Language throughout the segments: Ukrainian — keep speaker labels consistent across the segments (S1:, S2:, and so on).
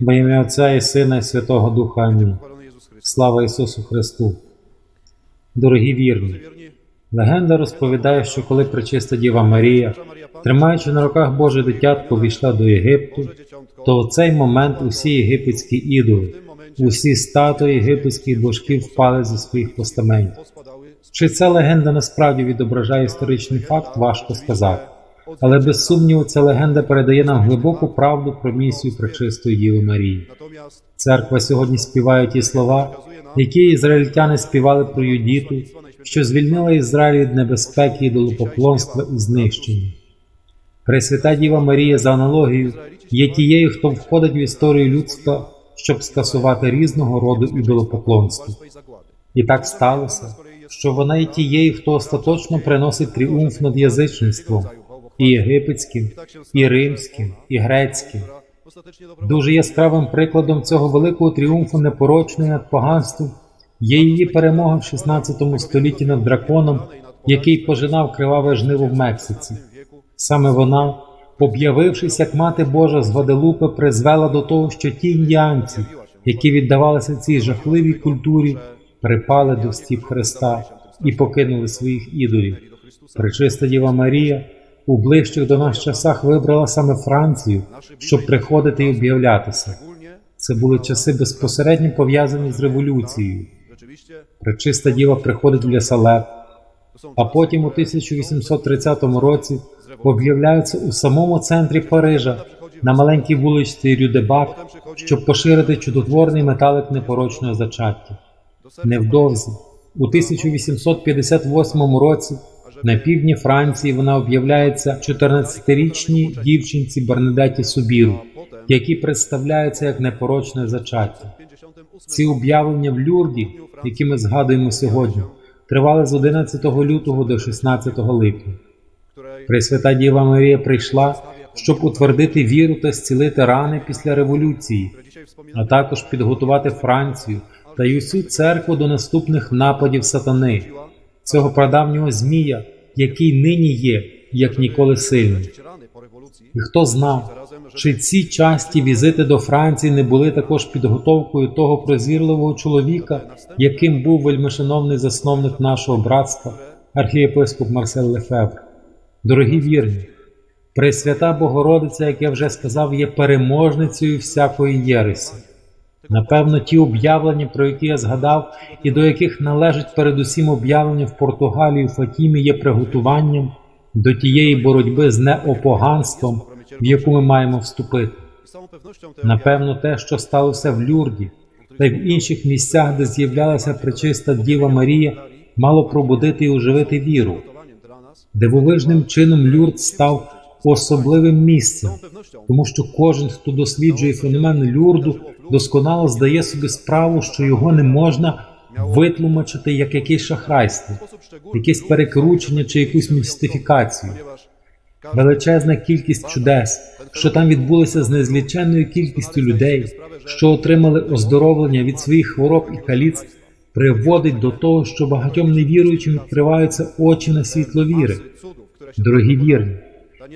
S1: Во ім'я Отця і Сина і Святого Духа. Амінь. Слава Ісусу Христу! Дорогі вірні! Легенда розповідає, що коли пречиста Діва Марія, тримаючи на руках Боже дитятко, війшла до Єгипту, то в цей момент усі єгипетські ідоли, усі статуї єгипетських божків впали зі своїх постаментів. Чи ця легенда насправді відображає історичний факт, важко сказати. Але без сумніву ця легенда передає нам глибоку правду про місію пречистої Діви Марії. Церква сьогодні співає ті слова, які ізраїльтяни співали про Юдіту, що звільнила Ізраїль від небезпеки ідолопоклонства і знищення. Пресвята Діва Марія за аналогією є тією, хто входить в історію людства, щоб скасувати різного роду ідолопоклонство.
S2: swej.
S1: І так сталося, що вона є тією, хто остаточно приносить тріумф над язичництвом, і єгипетським, і римським, і грецьким. Дуже яскравим прикладом цього великого тріумфу непорочної над поганством є її перемога в 16 столітті над драконом, який пожинав криваве жниво в Мексиці. Саме вона, об'явившись як мати Божа з Гваделупи, призвела до того, що ті індіанці, які віддавалися цій жахливій культурі, припали до стіп Христа і покинули своїх ідолів. Пречиста Діва Марія у ближчих до нас часах вибрала саме Францію, щоб приходити і об'являтися. Це були часи безпосередньо пов'язані з революцією. Пречиста діва приходить в Лясалет, а потім у 1830 році об'являються у самому центрі Парижа на маленькій вуличці Рюдебак, щоб поширити чудотворний металик непорочного зачаття. Невдовзі, у 1858 році, на півдні Франції вона об'являється 14-річній дівчинці Бернадеті Субіру, які представляються як непорочне зачаття. Ці об'явлення в Люрді, які ми згадуємо сьогодні, тривали з 11 лютого до 16 липня. Пресвята Діва Марія прийшла, щоб утвердити віру та зцілити рани після революції, а також підготувати Францію та й усю церкву до наступних нападів сатани, цього прадавнього змія, який нині є, як ніколи сильний. І хто знав, чи ці часті візити до Франції не були також підготовкою того прозірливого чоловіка, яким був вельмишановний засновник нашого братства, архієпископ Марсель Лефевр? Дорогі вірні, Пресвята Богородиця, як я вже сказав, є переможницею всякої єресі. Напевно, ті об'явлення, про які я згадав, і до яких належить передусім об'явлення в Португалії в Фатімі, є приготуванням до тієї боротьби з неопоганством, в яку ми маємо вступити. Напевно, те, що сталося в Люрді та й в інших місцях, де з'являлася пречиста Діва Марія, мало пробудити і оживити віру. Дивовижним чином Люрд став особливим місцем, тому що кожен, хто досліджує феномен Люрду, досконало здає собі справу, що його не можна витлумачити як якесь шахрайство, якесь перекручення чи якусь містифікацію. Величезна кількість чудес, що там відбулися з незліченною кількістю людей, що отримали оздоровлення від своїх хвороб і каліць, приводить до того, що багатьом невіруючим відкриваються очі на світло віри. Дорогі вірні,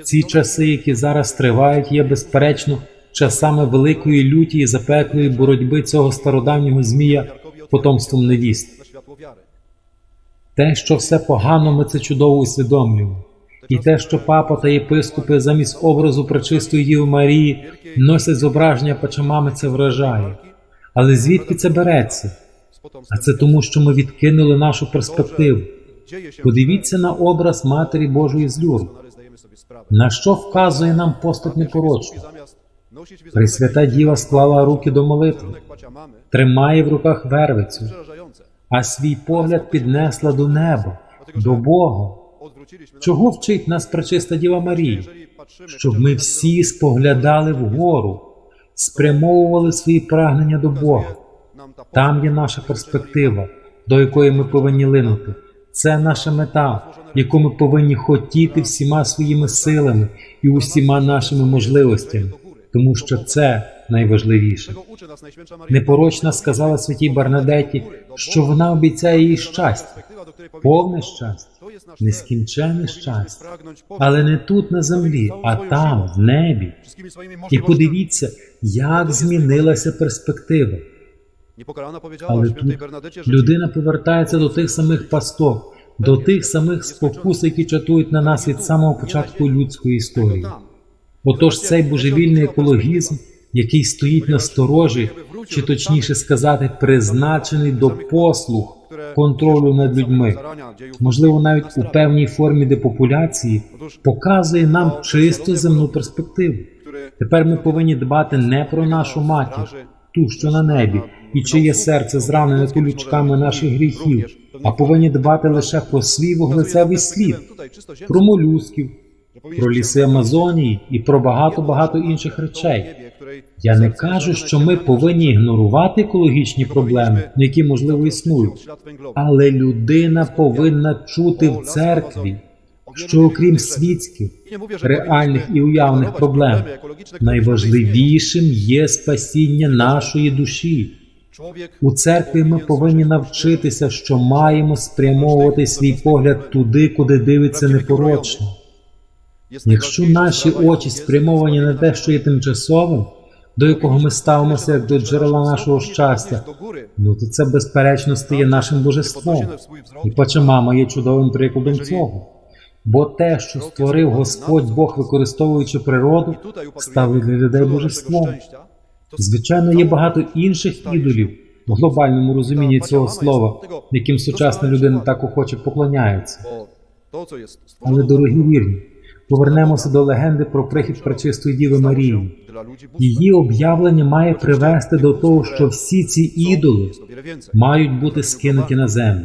S1: ці часи, які зараз тривають, є безперечно часами великої люті і запеклої боротьби цього стародавнього змія потомством невіст. Те, що все погано, ми це чудово усвідомлюємо. І те, що папа та єпископи замість образу пречистої Діви Марії носять зображення пачамами, це вражає. Але звідки це береться? А це тому, що ми відкинули нашу перспективу. Подивіться на образ Матері Божої з Люрду. На що вказує нам постать
S2: wizerunek
S1: Пресвята Діва склала руки до молитви, тримає в руках вервицю, а свій погляд піднесла до неба, до Бога. Чого вчить нас пречиста Діва Марія? щоб ми всі споглядали вгору, спрямовували свої прагнення до Бога. Там є наша перспектива, до якої ми повинні линути. Це наша мета, яку ми повинні хотіти всіма своїми силами і усіма нашими можливостями, тому що це найважливіше. Непорочна сказала святій Барнадеті, що вона обіцяє їй щастя, повне щастя, нескінченне щастя, але не тут на землі, а там, в небі. І подивіться, як змінилася перспектива.
S2: Świętej
S1: tu
S2: Bernadecie, że
S1: Людина повертається до тих самих пасток, до тих самих спокус, які чатують на нас від самого початку людської історії. Отож, цей божевільний екологізм, який стоїть на сторожі, чи точніше сказати, призначений до послуг контролю над людьми, можливо, навіть у певній формі депопуляції, показує нам чисто земну перспективу. Тепер ми повинні дбати не про нашу матір, ту, що на небі, і чиє серце зранене колючками наших гріхів, а повинні дбати лише про свій вуглецевий слід, про молюсків, про ліси Амазонії і про багато-багато інших речей. Я не кажу, що ми повинні ігнорувати екологічні проблеми, які можливо існують, але людина повинна чути в церкві, що окрім світських, реальних і уявних проблем, найважливішим є спасіння нашої душі. У церкві ми повинні навчитися, що маємо спрямовувати свій погляд туди, куди дивиться непорочно. Якщо наші очі спрямовані на те, що є тимчасовим, до якого ми ставимося як до джерела нашого щастя, ну то це безперечно стає нашим божеством. І Пачамама є чудовим прикладом цього. Бо те, що створив Господь Бог, використовуючи природу,
S2: upatrujemy
S1: для людей божеством. Звичайно, є багато інших ідолів в глобальному розумінні цього слова, яким сучасна людина так охоче поклоняється. Але, дорогі вірні, повернемося до легенди про прихід Пречистої Діви Марії. Її об'явлення має привести до того, що всі ці ідоли мають бути скинуті на землю.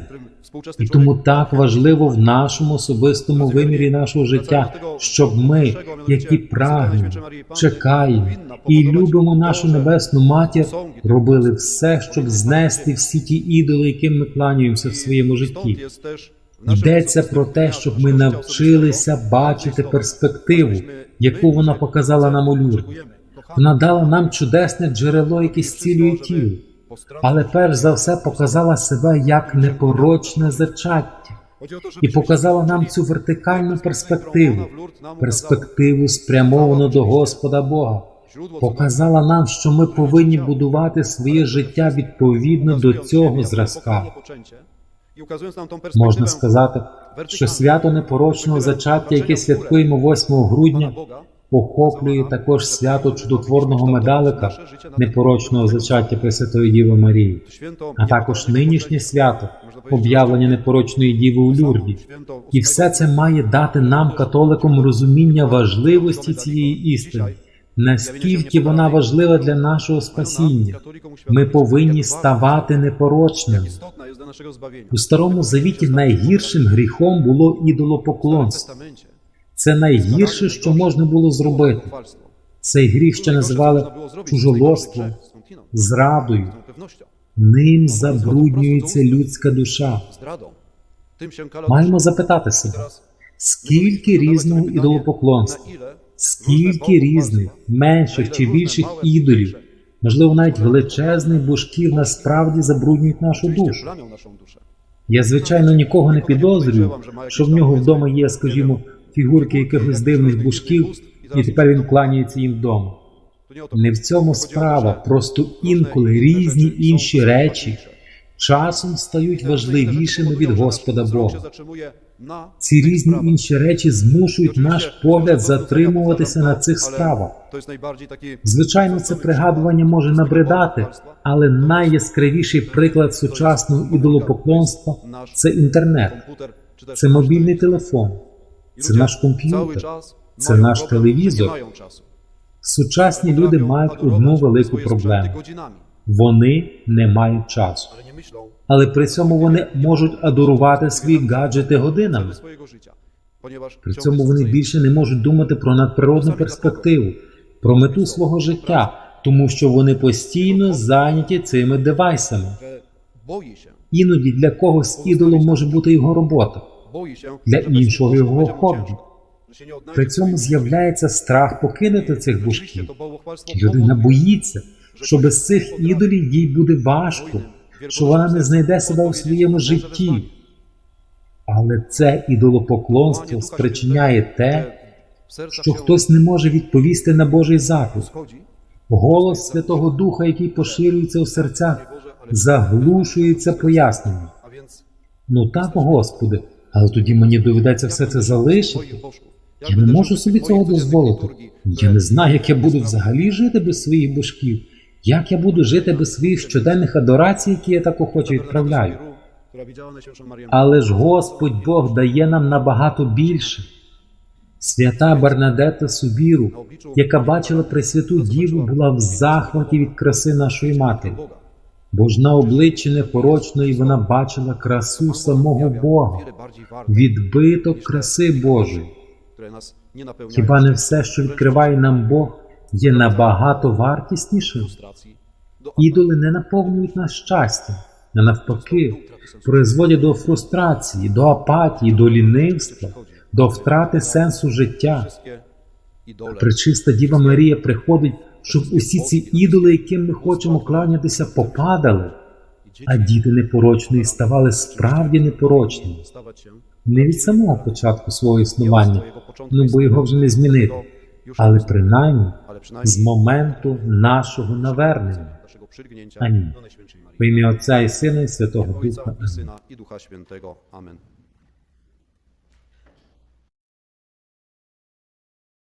S1: І тому так важливо в нашому особистому вимірі нашого життя, щоб ми, які прагнемо, чекаємо і любимо нашу небесну матір, робили все, щоб знести всі ті ідоли, яким ми кланяємося в своєму житті. Йдеться про те, щоб ми навчилися бачити перспективу, яку вона показала нам у Люрді. Вона дала нам чудесне джерело, яке зцілює тіло, але перш за все показала себе як непорочне зачаття і показала нам цю вертикальну перспективу, перспективу спрямовану до Господа Бога. Показала нам, що ми повинні будувати своє життя відповідно до цього зразка. Можна сказати, що свято непорочного зачаття, яке святкуємо 8 грудня, охоплює також свято чудотворного медалика непорочного зачаття Пресвятої Діви Марії, а також нинішнє свято об'явлення непорочної діви у Люрді. І все це має дати нам, католикам, розуміння важливості цієї істини, наскільки вона важлива для нашого спасіння. Ми повинні ставати непорочними. У старому завіті найгіршим гріхом було ідолопоклонство. Це найгірше, що можна було зробити. Цей гріх ще називали чужолоством, зрадою. Ним забруднюється людська душа. Маємо запитати себе, скільки різного ідолопоклонства, скільки різних, менших чи більших ідолів, можливо, навіть величезних божків насправді забруднюють нашу душу. Я, звичайно, нікого не підозрюю, що в нього вдома є, скажімо, фігурки якихось дивних божків, і тепер він кланяється їм вдома. Не в цьому справа, просто інколи різні інші речі часом стають важливішими від Господа Бога. Ці різні інші речі змушують наш погляд затримуватися на цих справах. Звичайно, це пригадування може набридати, але найяскравіший приклад сучасного ідолопоклонства це інтернет, це мобільний телефон, це наш комп'ютер, це наш телевізор. Сучасні люди мають одну велику проблему: вони не мають часу, але при цьому вони можуть адорувати свої гаджети годинами. При цьому вони більше не можуть думати про надприродну перспективу, про мету свого життя, тому що вони постійно зайняті цими девайсами. Іноді для когось ідолом може бути його робота, для іншого його хобі. При цьому з'являється страх покинути цих
S2: bałwochwalstwo
S1: Людина боїться, що без цих ідолів їй буде важко, що вона не знайде себе у своєму житті. Але це ідолопоклонство спричиняє те, що хтось не може відповісти на Божий заклик. Голос Святого Духа, який поширюється у серцях, заглушується поясненням.
S2: A
S1: Ну так, Господи, але тоді мені доведеться все це залишити. Я не можу собі цього дозволити. Я не знаю, як я буду взагалі жити без своїх божків. Як я буду жити без своїх щоденних адорацій, які я так охоче відправляю. Але ж Господь Бог дає нам набагато більше. Свята Бернадета Субіру, яка бачила Пресвяту Діву, була в захваті від краси нашої матері. Бо ж на обличчі непорочної вона бачила красу самого Бога, відбиток краси Божої. Хіба не все, що відкриває нам Бог, є набагато вартіснішим? Ідоли не наповнюють нас щастям, а навпаки, призводять до фрустрації, до апатії, до лінивства, до втрати сенсу життя. Пречиста Діва Марія приходить, щоб усі ці ідоли, яким ми хочемо кланятися, попадали, а діти непорочної ставали справді непорочними. Не від самого початку свого існування, ну бо його вже не змінити, але принаймні з моменту нашого навернення. Амінь. В ім'я Отця і Сина і Святого Духа. Амінь.